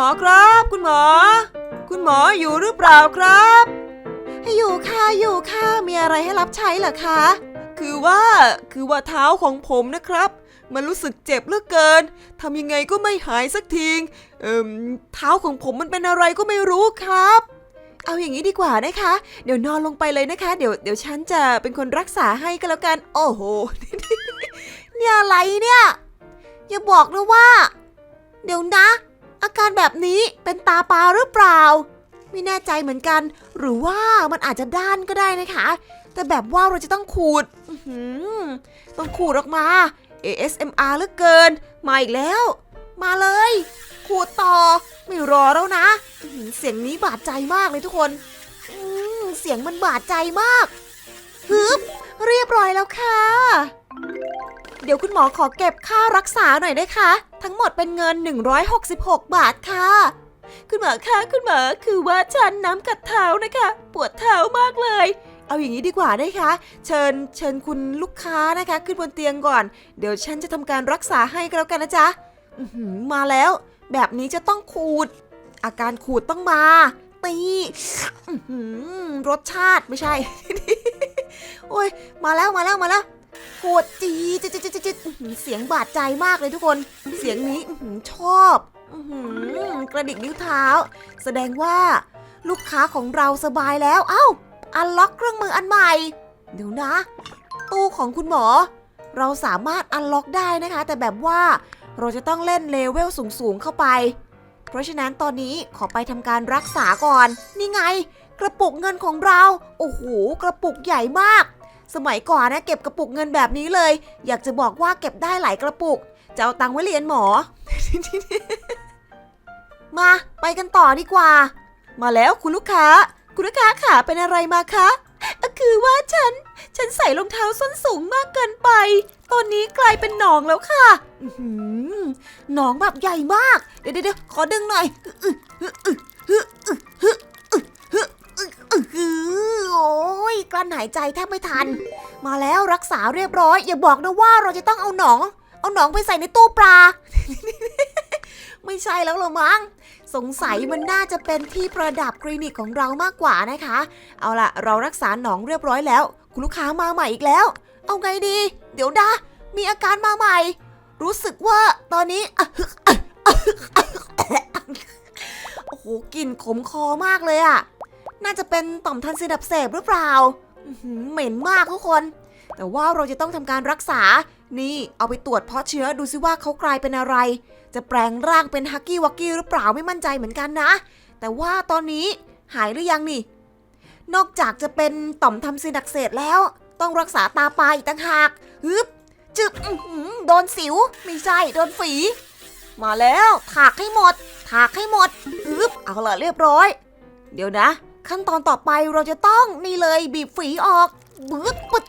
หมอครับ คุณหมอ คุณหมออยู่หรือเปล่าครับ อยู่ค่ะอยู่ค่ะมีอะไรให้รับใช้เหรอคะ คือว่าคือว่าเท้าของผมนะครับ มันรู้สึกเจ็บเหลือเกินทำยังไงก็ไม่หายสักทีเอ่มเท้าของผมมันเป็นอะไรก็ไม่รู้ครับ เอาอย่างนี้ดีกว่านะคะ เดี๋ยวนอนลงไปเลยนะคะ เดี๋ยวเดี๋ยวฉันจะเป็นคนรักษาให้ก็แล้วกัน โอ้โห เนี่ยอะไรเนี่ย อย่าบอกนะว่า เดี๋ยวนะ อาการแบบนี้เป็นตาปลาหรือเปล่า ไม่แน่ใจเหมือนกัน หรือว่ามันอาจจะด้านก็ได้นะคะ แต่แบบว่าเราจะต้องขูดต้องขูดออกมา ASMR เหลือเกิน มาอีกแล้ว มาเลย ขูดต่อ ไม่รอแล้วนะ เสียงนี้บาดใจมากเลยทุกคนเสียงมันบาดใจมากฮึบเรียบร้อยแล้วค่ะ เดี๋ยวคุณหมอขอเก็บค่ารักษาหน่อยนะคะ ทั้งหมดเป็นเงิน 166 บาทค่ะ คุณหมอคะคุณหมอคือว่าฉันน้ำกัดเท้านะคะ ปวดเท้ามากเลย เอาอย่างนี้ดีกว่านะคะ เชิญเชิญคุณลูกค้านะคะ ขึ้นบนเตียงก่อน เดี๋ยวฉันจะทำการรักษาให้ก็แล้วกันนะจ๊ะมาแล้ว แบบนี้จะต้องขูด อาการขูดต้องมาตีหือรสชาติไม่ใช่ โอ้ยมาแล้วมาแล้วมาแล้ว โคตรจีดจิดจิดจิจิดอื้อหือเสียงบาดใจมากเลยทุกคน เสียงนี้ชอบกระดิกนิ้วเท้า แสดงว่าลูกค้าของเราสบายแล้ว เอ้า อันล็อกเครื่องมืออันใหม่ เดี๋ยวนะ ตู้ของคุณหมอ เราสามารถอันล็อกได้นะคะ แต่แบบว่าเราจะต้องเล่นเลเวลสูงๆเข้าไป เพราะฉะนั้นตอนนี้ขอไปทำการรักษาก่อน นี่ไง กระปุกเงินของเรา โอ้โห กระปุกใหญ่มาก สมัยก่อนนะเก็บกระปุกเงินแบบนี้เลย อยากจะบอกว่าเก็บได้หลายกระปุก จะเอาตังค์ไว้เรียนหมอ มาไปกันต่อดีกว่า มาแล้วคุณลูกค้า คุณลูกค้าขาเป็นอะไรมาคะคือว่าฉัน ฉันใส่รองเท้าส้นสูงมากเกินไป ตอนนี้กลายเป็นหนองแล้วค่ะหนองแบบใหญ่มาก เดี๋ยวเดี๋ยวขอดึงหน่อย โอ้ยกลั้นหายใจแทบไม่ทัน มาแล้วรักษาเรียบร้อย อย่าบอกนะว่าเราจะต้องเอาหนอง เอาหนองไปใส่ในตู้ปลา ไม่ใช่แล้วหรอมั้งสงสัยมันน่าจะเป็นที่ประดับคลินิกของเรามากกว่านะคะ เอาล่ะ เรารักษาหนองเรียบร้อยแล้ว คุณลูกค้ามาใหม่อีกแล้ว เอาไงดี เดี๋ยวนะมีอาการมาใหม่ รู้สึกว่าตอนนี้โอ้โหกลิ่นขมคอมากเลยอะ น่าจะเป็นต่อมทอนซิลอักเสบหรือเปล่าเหม็นมากทุกคน แต่ว่าเราจะต้องทำการรักษา นี่เอาไปตรวจเพาะเชื้อดูซิว่าเขากลายเป็นอะไร จะแปลงร่างเป็นฮักกี้วักกี้หรือเปล่าไม่มั่นใจเหมือนกันนะ แต่ว่าตอนนี้หายหรือยังนี่ นอกจากจะเป็นต่อมทำซินอักเสบแล้ว ต้องรักษาตาปลาอีกต่างหากฮึบจึบอือหือโดนสิว ไม่ใช่ โดนฝี มาแล้ว ถากให้หมด ถากให้หมดฮึบเอาละเรียบร้อย เดี๋ยวนะ ขั้นตอนต่อไปเราจะต้องนี่เลยบีบฝีออกบึ๊ดปึ๊ด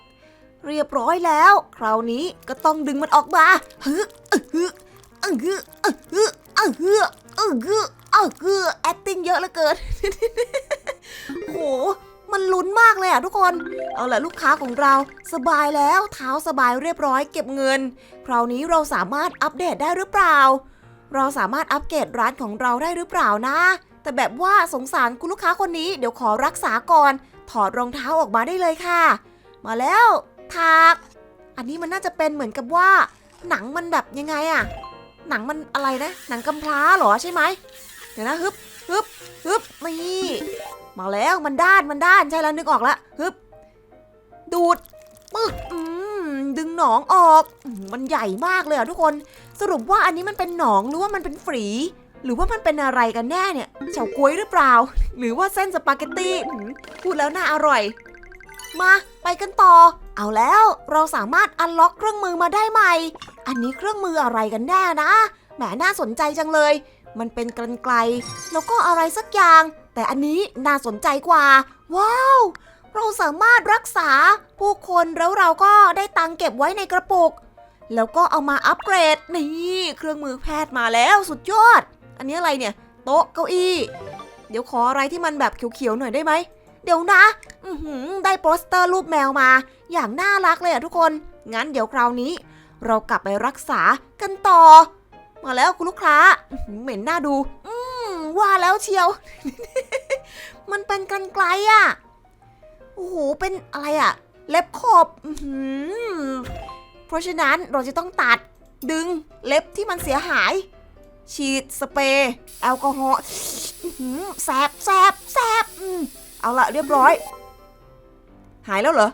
เรียบร้อยแล้ว คราวนี้ก็ต้องดึงมันออกมาฮึอึฮึอึฮึอึฮึอึฮึอึฮึอึฮึ acting เยอะเหลือเกินโหมันลุ้นมากเลยอะทุกคน เอาละลูกค้าของเราสบายแล้วเท้าสบายเรียบร้อยเก็บเงิน คราวนี้เราสามารถอัปเดตได้หรือเปล่า เราสามารถอัปเกรดร้านของเราได้หรือเปล่านะ แต่แบบว่าสงสารคุณลูกค้าคนนี้เดี๋ยวขอรักษาก่อน ถอดรองเท้าออกมาได้เลยค่ะ มาแล้วถาก อันนี้มันน่าจะเป็นเหมือนกับว่า หนังมันแบบยังไงอะหนังมันอะไรนะ หนังกำพร้าเหรอใช่ไหมเดี๋ยวนะฮึบฮึบฮึบนี่มาแล้วมันด้านมันด้านใช่แล้วนึกออกละฮึบดูดปึ๊กอืมดึงหนองออกมมันใหญ่มากเลยอะทุกคน สรุปว่าอันนี้มันเป็นหนองหรือว่ามันเป็นฝี หรือว่ามันเป็นอะไรกันแน่เนี่ยเฉาก๊วยหรือเปล่า หรือว่าเส้นสปาเกตตี้พูดแล้วน่าอร่อย มาไปกันต่อ เอาแล้วเราสามารถอันล็อกเครื่องมือมาได้ใหม่ อันนี้เครื่องมืออะไรกันแน่นะแหมน่าสนใจจังเลย มันเป็นกรรไกรแล้วก็อะไรสักอย่าง แต่อันนี้น่าสนใจกว่า ว้าวเราสามารถรักษาผู้คนแล้วเราก็ได้ตังเก็บไว้ในกระปุก แล้วก็เอามาอัปเกรดนี่เครื่องมือแพทย์มาแล้วสุดยอด อันนี้อะไรเนี่ย โต๊ะเก้าอี้ เดี๋ยวขออะไรที่มันแบบเขียวๆหน่อยได้ไหม เดี๋ยวนะ อือหือได้โปสเตอร์รูปแมวมา อย่างน่ารักเลยอะทุกคน งั้นเดี๋ยวคราวนี้ เรากลับไปรักษากันต่อ มาแล้วคุณลูกค้า เหม็นหน้าดู อืมว่าแล้วเชียว มันเป็นกันไกลอะโอ้โห เป็นอะไรอะเล็บขบอือหือเพราะฉะนั้นเราจะต้องตัดดึงเล็บที่มันเสียหาย ฉีดสเปรย์แอลกอฮอล์แสบแสบแสบเอาละเรียบร้อย หายแล้วเหรอ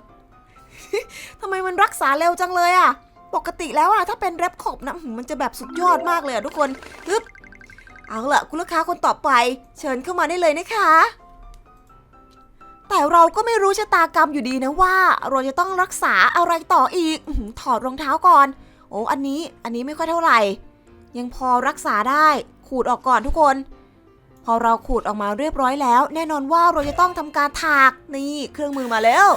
ทำไมมันรักษาเร็วจังเลยอะปกติแล้วอะถ้าเป็นเล็บขบนะอื้อหือมันจะแบบสุดยอดมากเลยอะทุกคนฮึบเอาละคุณลูกค้าคนต่อไป เชิญเข้ามาได้เลยนะคะ แต่เราก็ไม่รู้ชะตากรรมอยู่ดีนะว่า เราจะต้องรักษาอะไรต่ออีกถอดรองเท้าก่อน โอ้อันนี้อันนี้ไม่ค่อยเท่าไหร่ ยังพอรักษาได้ ขูดออกก่อนทุกคน พอเราขูดออกมาเรียบร้อยแล้ว แน่นอนว่าเราจะต้องทำการถากนี่เครื่องมือมาแล้ว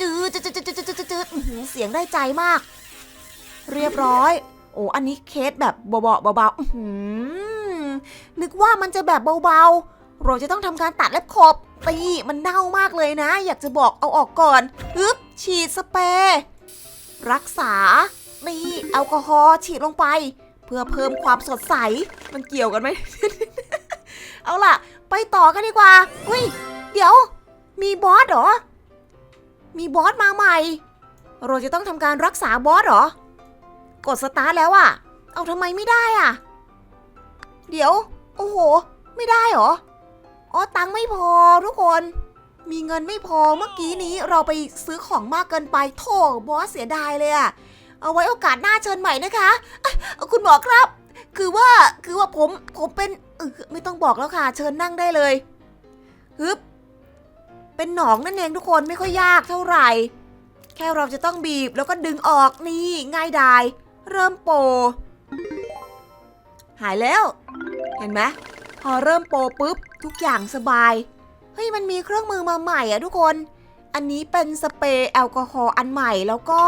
จืดจืดจืดจืดจืดจืดจืดเสียงได้ใจมาก เรียบร้อย โอ้อันนี้เคสแบบเบาๆเบาๆนึกว่ามันจะแบบเบาๆ เราจะต้องทำการตัดเล็บขบตีมันเน่ามากเลยนะ อยากจะบอกเอาออกก่อนฮึบฉีดสเปรย์รักษานี่แอลกอฮอล์ฉีดลงไป เพื่อเพิ่มความสดใส มันเกี่ยวกันไหม เอาล่ะ ไปต่อกันดีกว่าอุ้ย เดี๋ยว มีบอสเหรอ มีบอสมาใหม่ เราจะต้องทำการรักษาบอสเหรอ กดสตาร์ทแล้วอะเอาทำไมไม่ได้อะเดี๋ยว โอ้โห ไม่ได้เหรอ อ๋อ ตังค์ไม่พอทุกคน มีเงินไม่พอ เมื่อกี้นี้เราไปซื้อของมากเกินไป โถบอสเสียดายเลยอะ เอาไว้โอกาสหน้าเชิญใหม่นะคะะคุณหมอครับ คือว่าคือว่าผมผมเป็นไม่ต้องบอกแล้วค่ะ เชิญนั่งได้เลยฮึบเป็นหนองนั่นเองทุกคนไม่ค่อยยากเท่าไหร่ แค่เราจะต้องบีบแล้วก็ดึงออกนี่ง่ายดาย เริ่มโป หายแล้ว เห็นไหมพอเริ่มโปปุ๊บ ทุกอย่างสบาย เฮ้ยมันมีเครื่องมือมาใหม่อะทุกคน อันนี้เป็นสเปรย์แอลกอฮอล์อันใหม่แล้วก็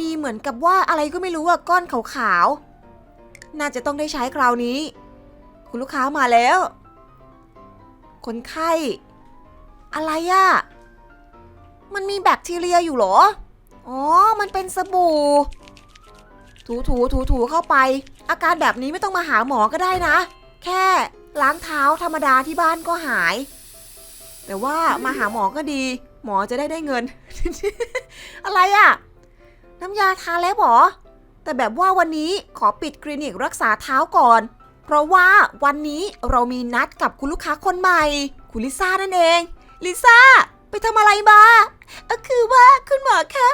มีเหมือนกับว่าอะไรก็ไม่รู้อะก้อนขาวๆ น่าจะต้องได้ใช้คราวนี้ คุณลูกค้ามาแล้ว คนไข้ อะไรอะมันมีแบคทีเรียอยู่หรอ อ๋อ มันเป็นสบู่ ถูถูถูถูเข้าไป อาการแบบนี้ไม่ต้องมาหาหมอก็ได้นะ แค่ล้างเท้าธรรมดาที่บ้านก็หาย แต่ว่ามาหาหมอก็ดี หมอจะได้ได้เงิน อะไรอะ น้ำยาทาเล็บเหรอ แต่แบบว่าวันนี้ขอปิดคลินิกรักษาเท้าก่อน เพราะว่าวันนี้เรามีนัดกับคุณลูกค้าคนใหม่ คุณลิซ่านั่นเอง ลิซ่า ไปทำอะไรมาเอ่อคือว่าคุณหมอคะ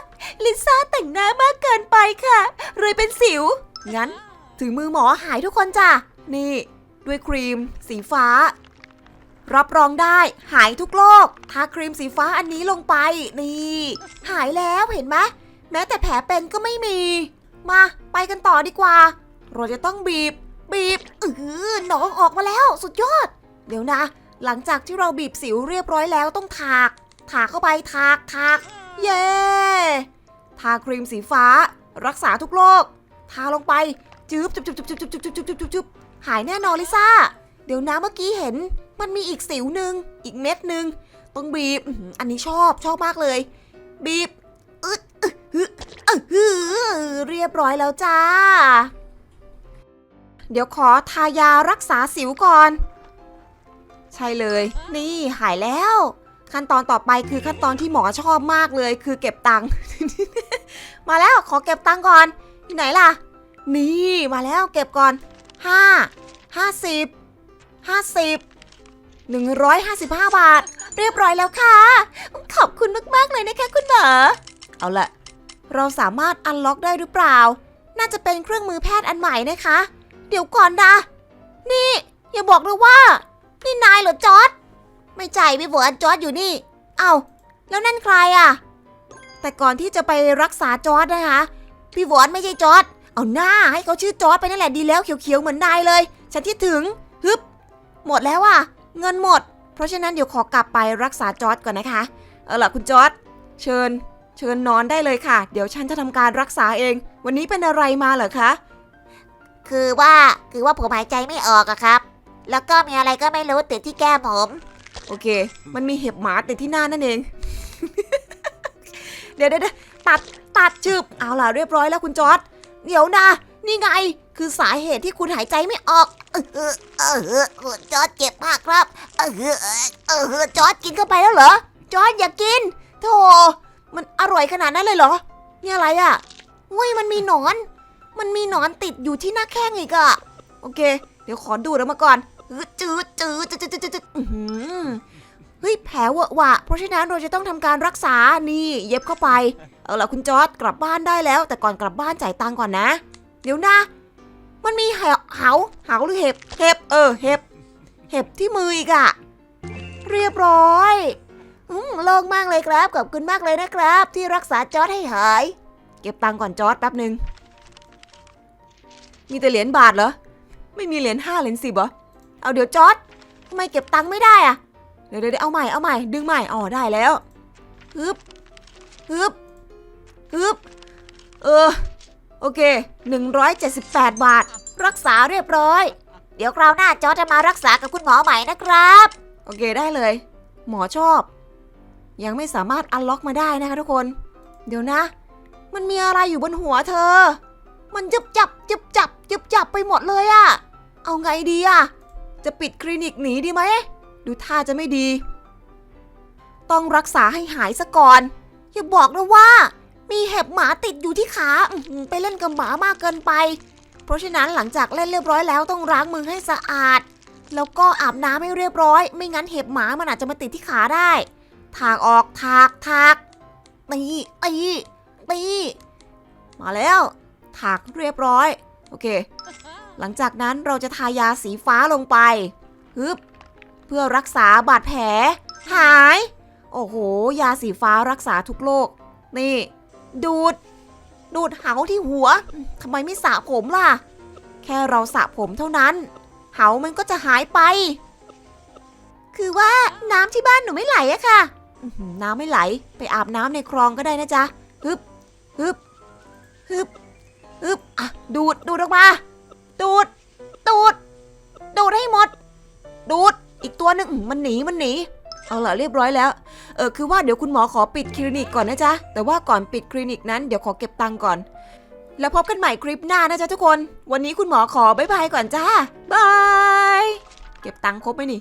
ลิซ่าแต่งหน้ามากเกินไปค่ะเลยเป็นสิว งั้น ถึงมือหมอหายทุกคนจ้ะ นี่ ด้วยครีม สีฟ้า รับรองได้หายทุกโรค ทาครีมสีฟ้าอันนี้ลงไป นี่ หายแล้วเห็นไหม แม้แต่แผลเป็นก็ไม่มี มาไปกันต่อดีกว่า เราจะต้องบีบ บีบเออหนองออกมาแล้วสุดยอด เดี๋ยวนะ หลังจากที่เราบีบสิวเรียบร้อยแล้วต้องถาก ถากเข้าไปถากถากเย้ทาครีมสีฟ้า รักษาทุกโรคทาลงไปจืบจุบจุบจุบจุบจุบจุบจุบจุบจุบจุบหายแน่นอนลิซ่า เดี๋ยวนะเมื่อกี้เห็น มันมีอีกสิวหนึ่งอีกเม็ดหนึ่งต้องบีบ อันนี้ชอบชอบมากเลย บีบอึด อึดอึดอึดอึดเรียบร้อยแล้วจ้า เดี๋ยวขอทายารักษาสิวก่อน ใช่เลย นี่หายแล้ว ขั้นตอนต่อไปคือขั้นตอนที่หมอชอบมากเลย คือเก็บตังค์ มาแล้วขอเก็บตังค์ก่อน ที่ไหนล่ะ นี่มาแล้วเก็บก่อนห้าห้าสิบห้าสิบหนึ่งร้อยห้าสิบห้าบาท เรียบร้อยแล้วค่ะ ขอบคุณมากๆเลยนะคะคุณหมอเอาละ เราสามารถอันล็อกได้หรือเปล่า น่าจะเป็นเครื่องมือแพทย์อันใหม่นะคะ เดี๋ยวก่อนนะ นี่ อย่าบอกเลยว่า นี่นายเหรอจอร์ดไม่ใจพี่ฝนจอร์ดอยู่นี่ เอา้า แล้วนั่นใครอะ่ะ แต่ก่อนที่จะไปรักษาจอร์ดนะคะ พี่ฝนไม่ใช่จอร์ดเอาหน้าให้เขาชื่อจอร์ดไปนั่นแหละดีแล้วเขียวๆเหมือนนายเลย ฉันที่ถึงฮึบหมดแล้วอะ เงินหมด เพราะฉะนั้นเดี๋ยวขอกลับไปรักษาจอร์ดก่อนนะคะ เอาล่ะคุณจอร์ดเชิญ เชิญนอนได้เลยค่ะ เดี๋ยวฉันจะทำการรักษาเอง วันนี้เป็นอะไรมาเหรอคะ คือว่าคือว่าผมหายใจไม่ออกอะครับ แล้วก็มีอะไรก็ไม่รู้ติดที่แก้มผม โอเค มันมีเห็บหมาติดที่หน้านั่นเอง เดี๋ยวเดี๋ยวเดี๋ยวตัดตัดชืบเอาล่ะเรียบร้อยแล้วคุณจอร์ดเดี๋ยวนะนี่ไงคือสาเหตุที่คุณหายใจไม่ออก เออเออเออเออจอร์ดเจ็บมากครับ เออเออเออจอร์ดกินเข้าไปแล้วเหรอจอร์ดอย่ากินโธ่ มันอร่อยขนาดนั้นเลยเหรอ เนี่ยอะไรอะ่ะเว้ยมันมีหนอน มันมีหนอนติดอยู่ที่หน้าแข้งอีกอะโอเค เดี๋ยวขอดูดออกมาก่อนจืดจืดจืดจืดจืดจืดเฮ้ยแผลเวอะวะ เพราะฉะนั้นเราจะต้องทำการรักษา นี่ เย็บเข้าไป เอาล่ะคุณจอร์ดกลับบ้านได้แล้ว แต่ก่อนกลับบ้านจ่ายตังก่อนนะ เดี๋ยวนะ มันมีเหาเหาเหาหรือเห็บ เห็บ เออ เห็บ เห็บที่มืออีกอะเรียบร้อย อืมโล่งมากเลยครับ ขอบคุณมากเลยนะครับ ที่รักษาจอร์ดให้หาย เก็บตังค์ก่อนจอร์ดแป๊บหนึ่งมีแต่เหรียญบาทเหรอ ไม่มีเหรียญห้าเหรียญสิบเหรอ เอาเดี๋ยวจอร์ดทำไมเก็บตังค์ไม่ได้อะเดี๋ยวเดี๋ยวเอาใหม่เอาใหม่ ดึงใหม่ อ๋อได้แล้วฮึบฮึบฮึบเออ โอเค 178 บาท รักษาเรียบร้อย เดี๋ยวคราวหน้าจอจะมารักษากับคุณหมอใหม่นะครับ โอเคได้เลย หมอชอบ ยังไม่สามารถอันล็อกมาได้นะคะทุกคน เดี๋ยวนะ มันมีอะไรอยู่บนหัวเธอ มันจึบจับจึบจับจึบจับไปหมดเลยอะเอาไงดีอะจะปิดคลินิกหนีดีไหม ดูท่าจะไม่ดี ต้องรักษาให้หายซะก่อน อย่าบอกนะว่า มีเห็บหมาติดอยู่ที่ขาไปเล่นกับหมามากเกินไป เพราะฉะนั้นหลังจากเล่นเรียบร้อยแล้วต้องล้างมือให้สะอาด แล้วก็อาบน้ำให้เรียบร้อย ไม่งั้นเห็บหมามันอาจจะมาติดที่ขาได้ ถากออกถากถากตีตีตีมาแล้ว ถากเรียบร้อย โอเค หลังจากนั้นเราจะทายาสีฟ้าลงไปฮึบเพื่อรักษาบาดแผล หาย โอ้โห ยาสีฟ้ารักษาทุกโรคนี่ ดูด ดูดเหาที่หัวทำไมไม่สระผมล่ะ แค่เราสระผมเท่านั้น เหามันก็จะหายไป คือว่าน้ำที่บ้านหนูไม่ไหลอะค่ะ น้ำไม่ไหล ไปอาบน้ำในคลองก็ได้นะจ๊ะฮึบฮึบฮึบฮึบอะดูดดูดออกมา ดูด ดูด ดูดให้หมด ดูด อีกตัวหนึ่งมันหนีมันหนี เอาล่ะเรียบร้อยแล้ว เออคือว่าเดี๋ยวคุณหมอขอปิดคลินิกก่อนนะจ๊ะ แต่ว่าก่อนปิดคลินิกนั้นเดี๋ยวขอเก็บตังค์ก่อน แล้วพบกันใหม่คลิปหน้านะจ๊ะทุกคน วันนี้คุณหมอขอบายบายก่อนจ้าบาย เก็บตังค์ครบไหมนี่